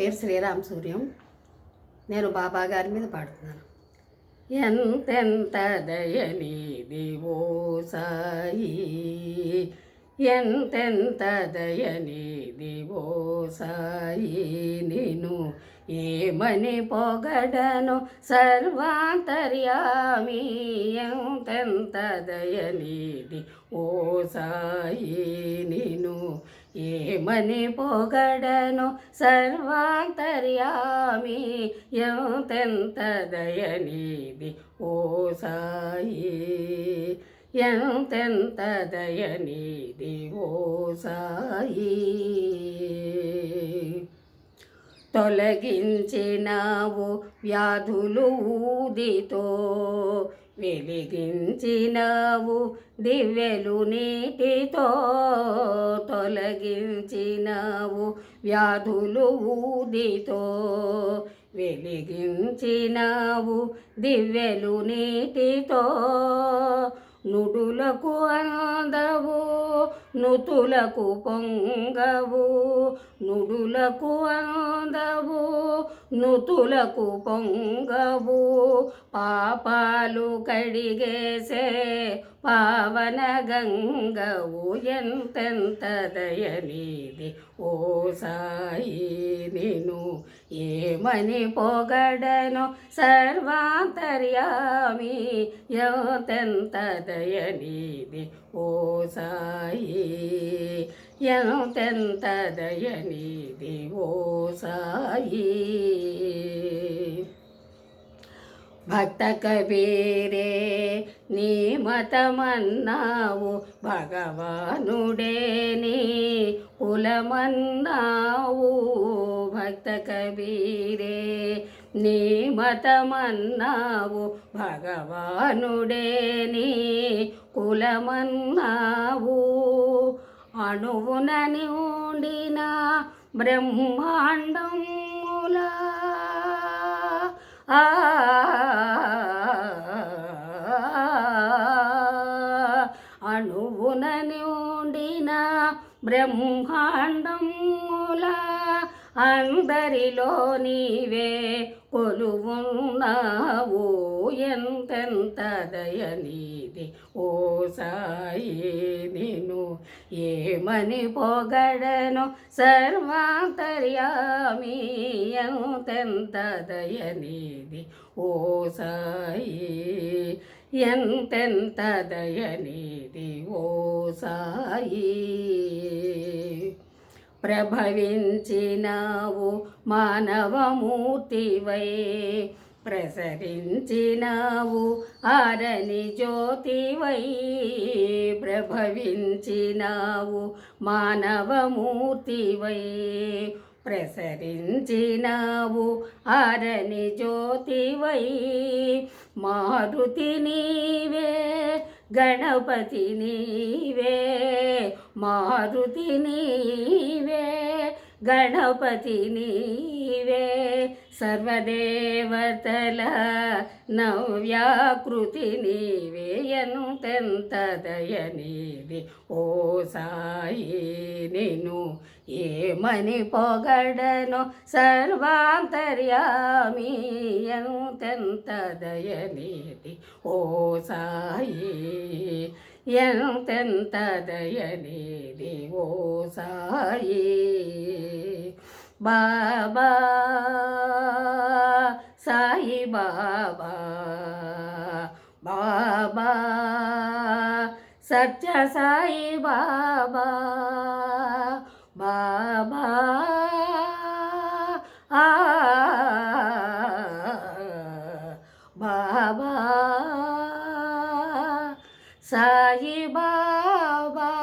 పేరు శ్రీరామ్ సూర్యం. నేను బాబా గారి మీద పాడుతున్నాను. ఎంతెంత దయనీదివో సాయి ఎంతెంత దయనీదివో సాయి నేను ఏమని పొగడను సర్వాంతర్యామి? ఎంతెంత దయనీది ఓ సాయి నేను ఏమని పొగడను సర్వాంతర్యామి? ఎంతెంత దయనీది ఓ సాయి? ఎంతెంత దయనీది ఓ సాయి? తొలగించినావు వ్యాధులు ఊదితో వెలిగించినవు దివ్యలు నీటితో తొలగించినవు వ్యాధులు ఊదితో వెలిగించినవు దివ్యలు నీటితో నుడులకు అందవు నుతులకు పొంగవు. నుడులకు అందవు నుతులకు పొంగవు. పాపాలు కడిగేసే పావన గంగవు ఎంతెంత దయనీది ఓ సాయి నేను ఏమని పొగడను సర్వాంతర్యామి ఎంతెంత దయనీది ఓ సాయి ఎంతెంత దయనీది ఓ సాయి భక్త కబీరే నీ మతమన్నావు భగవానుడే నీ కులమన్నావు భక్త కబీరే నీ మతమన్నావు భగవానుడే నీ కులమన్నావు అణువున ఉండిన బ్రహ్మాండం అణువున ఉండిన బ్రహ్మాండముల అందరిలో నీవే కొలువున్నావు. ఎంతెంత దయనీది ఓ సాయి నిను ఏమని పొగడను? సర్వాంతర్యామి ఎంతెంత దయనీది ఓ సాయి ఎంతెంత దయనీది ఓ సాయి? ప్రభవించినావు మానవమూర్తివై ప్రసరించినావు ఆరని జ్యోతివై ప్రభవించినావు మానవమూర్తివై. ప్రసరించినావు అరణి జ్యోతివై. మారుతి నీవే గణపతి నీవే మారుతి నీవే గణపతి నీవే సర్వదేవతల నవ్యాకృతి నీవే ఎంతెంత దయనీది ఓ సాయి నేను ఏమని పొగడను సర్వాంతర్యామి ఎంతెంత దయనీది ఓ సాయి ఎంతెంత దయనీది ఓ సాయి బాబా సాయి బాబా బాబా సత్య సాయి బాబా బాబా బాబా సాయి బాబా.